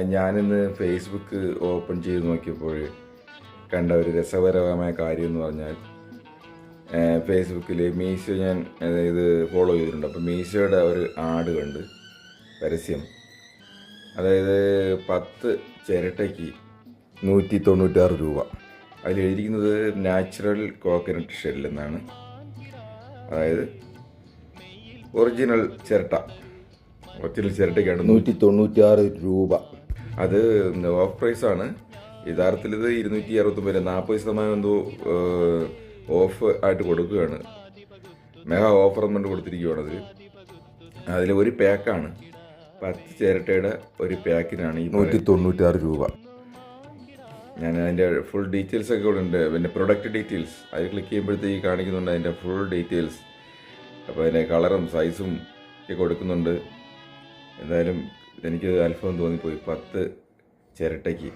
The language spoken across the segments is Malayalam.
ഞാനിന്ന് ഫേസ്ബുക്ക് ഓപ്പൺ ചെയ്ത് നോക്കിയപ്പോൾ കണ്ട ഒരു രസകരമായ കാര്യം എന്ന് പറഞ്ഞാൽ ഫേസ്ബുക്കിൽ മീശോ ഞാൻ ഇത് ഫോളോ ചെയ്തിട്ടുണ്ട്. അപ്പോൾ മീശോയുടെ ഒരു ആഡ് കണ്ട് പരസ്യം. അതായത് പത്ത് ചിരട്ടയ്ക്ക് നൂറ്റി തൊണ്ണൂറ്റാറ് രൂപ. അതിൽ എഴുതിയിരിക്കുന്നത് നാച്ചുറൽ കോക്കനട്ട് ഷെൽ എന്നാണ്. അതായത് ഒറിജിനൽ ചിരട്ട. ഒറിജിനൽ ചിരട്ടയ്ക്കാണ് നൂറ്റി തൊണ്ണൂറ്റാറ് രൂപ. അത് ഓഫ് പ്രൈസാണ് യഥാർത്ഥത്തിൽ ഇത് ഇരുന്നൂറ്റി അറുപത്തൊമ്പത് നാൽപ്പത് ശതമാനം എന്തോ ഓഫ് ആയിട്ട് കൊടുക്കുകയാണ്. മെഗാ ഓഫർ എന്നുകൊണ്ട് കൊടുത്തിരിക്കുകയാണ് അതിൽ അതിൽ ഒരു പാക്കാണ് പത്ത് ചിരട്ടയുടെ ഒരു പാക്കിനാണ് ഈ നൂറ്റി തൊണ്ണൂറ്റാറ് രൂപ. ഞാൻ അതിന്റെ ഫുൾ ഡീറ്റെയിൽസ് ഒക്കെ ഇവിടെ ഉണ്ട്. പിന്നെ പ്രൊഡക്റ്റ് ഡീറ്റെയിൽസ് അത് ക്ലിക്ക് ചെയ്യുമ്പോഴത്തേക്ക് കാണിക്കുന്നുണ്ട് അതിന്റെ ഫുൾ ഡീറ്റെയിൽസ് അപ്പോൾ അതിന്റെ കളറും സൈസും ഒക്കെ കൊടുക്കുന്നുണ്ട്. എന്തായാലും എനിക്ക് അത്ഭുതം തോന്നിപ്പോയി. പത്ത് ചിരട്ടയ്ക്ക്.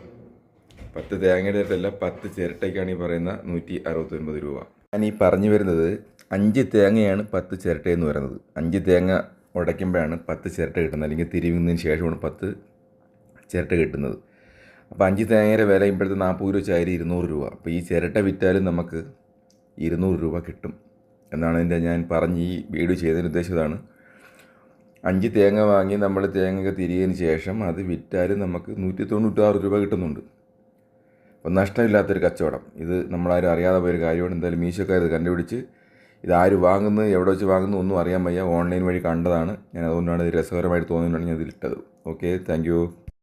പത്ത് തേങ്ങയുടെ അടുത്തല്ല പത്ത് ചിരട്ടയ്ക്കാണ് ഈ പറയുന്ന നൂറ്റി അറുപത്തൊൻപത് രൂപ. ഞാൻ ഈ പറഞ്ഞു വരുന്നത് അഞ്ച് തേങ്ങയാണ് പത്ത് ചിരട്ട എന്ന് പറയുന്നത്. അഞ്ച് തേങ്ങ ഉടയ്ക്കുമ്പോഴാണ് പത്ത് ചിരട്ട കിട്ടുന്നത്. അല്ലെങ്കിൽ തിരിവുന്നതിന് ശേഷമാണ് പത്ത് ചിരട്ട കിട്ടുന്നത്. അപ്പോൾ അഞ്ച് തേങ്ങയുടെ വില ഇപ്പോഴത്തെ നാൽപ്പത് രൂപ ചാരി ഇരുന്നൂറ് രൂപ. അപ്പോൾ ഈ ചിരട്ട വിറ്റാലും നമുക്ക് ഇരുന്നൂറ് രൂപ കിട്ടും എന്നാണ് എന്റെ ഞാൻ പറഞ്ഞ് ഈ വീഡിയോ ചെയ്തതിന് ഉദ്ദേശിച്ചതാണ്. അഞ്ച് തേങ്ങ വാങ്ങി നമ്മൾ തേങ്ങ തിരിയതിന് ശേഷം അത് വിറ്റാൽ നമുക്ക് നൂറ്റി തൊണ്ണൂറ്റാറ് രൂപ കിട്ടുന്നുണ്ട്. അപ്പം നഷ്ടമില്ലാത്തൊരു കച്ചവടം. ഇത് നമ്മളാരും അറിയാതെ പോയൊരു കാര്യമാണ്. എന്തായാലും മീശോക്കാർ ഇത് കണ്ടുപിടിച്ച് ഇത് ആര് വാങ്ങുന്നു എവിടെ വെച്ച് വാങ്ങുന്നു ഒന്നും അറിയാൻ വയ്യ. ഓൺലൈൻ വഴി കണ്ടതാണ്. ഞാൻ അതുകൊണ്ടാണ് രസകരമായിട്ട് തോന്നുന്നുണ്ടെങ്കിൽ ഞാൻ ഇതിലിട്ടത്. Okay thank